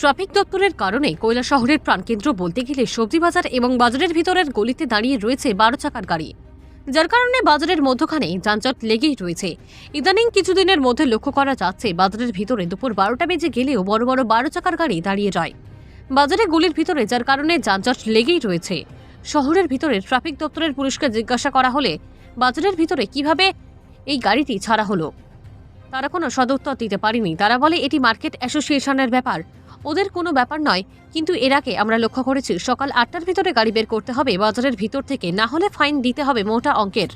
Traffic দপ্তরের কারণে কয়লা শহরের প্রাণকেন্দ্র বলতে গেলে সবজি বাজার এবং বাজারের ভিতরের গলিতে দাঁড়িয়ে রয়েছে বারো চাকার গাড়ি। যার কারণে বাজারের মধ্যখানে যানজট লেগেই রয়েছে। ইদানিং কিছুদিনের মধ্যে লক্ষ্য করা যাচ্ছে, বাজারের ভিতরে দুপুর বারোটা বেজে গেলেও বড় বড় বারো চাকার গাড়ি দাঁড়িয়ে যায়। বাজারে গলির ভিতরে, যার কারণে যানজট লেগেই রয়েছে। শহরের ভিতরে ট্রাফিক দপ্তরের পুলিশকে জিজ্ঞাসা করা হলে, বাজারের ভিতরে কীভাবে এই গাড়িটি ছাড়া হলো। তারা কোনো সদুত্তর দিতে পারেনি। তারা বলে, এটি মার্কেট অ্যাসোসিয়েশনের ব্যাপার। ওদের কোনো ব্যাপার নয়, কিন্তু এর আগে আমরা লক্ষ্য করেছি, সকাল আটটার ভিতরে গাড়ি বের করতে হবে, বাজারের ভিতর থেকে। না হলে ফাইন দিতে হবে মোটা অঙ্কের।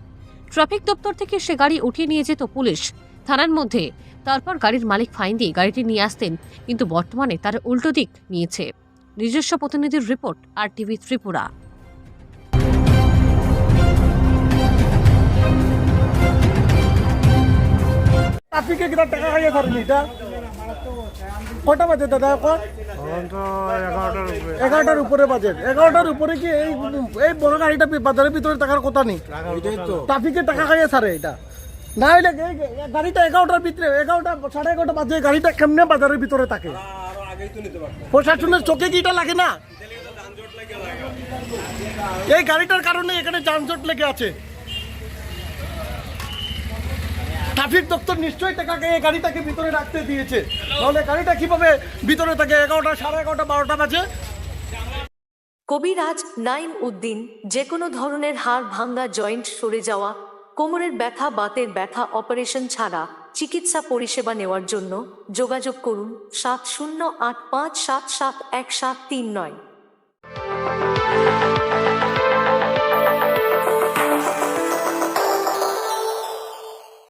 ট্রাফিক দপ্তর থেকে সে গাড়ি উঠিয়ে নিয়ে যেত পুলিশ। থানার মধ্যে। তারপর গাড়ির মালিক ফাইন দিয়ে গাড়িটি নিয়ে আসতেন, কিন্তু বর্তমানে তার উল্টো দিক নিয়েছে। নিজস্ব প্রতিনিধির রিপোর্ট, আর টিভি ত্রিপুরা। ট্রাফিকে কিনা টাকা খাইয়ে ধরেনি, এটা? কটা বাজে দাদা এখন? এগারোটার উপরে বাজে। এগারোটার উপরে কি এই এই বড় গাড়িটা বাজারের ভিতরে টাকার কথা নেই ট্রাফিকে টাকা খাইয়ে ছাড়ে এটা। না হইলে গাড়িটা এগারোটার ভিতরে, এগারোটা, সাড়ে এগারোটা বাজে, গাড়িটা কেমনে বাজারের ভিতরে থাকে? প্রশাসনের চোখে কি এটা লাগে না? এই গাড়িটার কারণে এখানে যানজট লেগে আছে। ট্রাফিক দপ্তর নিশ্চয়ই টাকাকে এই গাড়িটাকে ভিতরে রাখতে দিয়েছে। তাহলে গাড়িটা কীভাবে ভিতরে থাকে? এগারোটা, সাড়ে এগারোটা, বারোটা বাজে? কবিরাজ নাইম উদ্দিন যে কোনো ধরনের হাড় ভাঙ্গা জয়েন্ট সরে যাওয়া, কোমরের ব্যথা, বাতের ব্যথা, অপারেশন ছাড়া চিকিৎসা পরিষেবা নেওয়ার জন্য যোগাযোগ করুন সাত শূন্য আট পাঁচ সাত সাত এক সাত তিন নয়।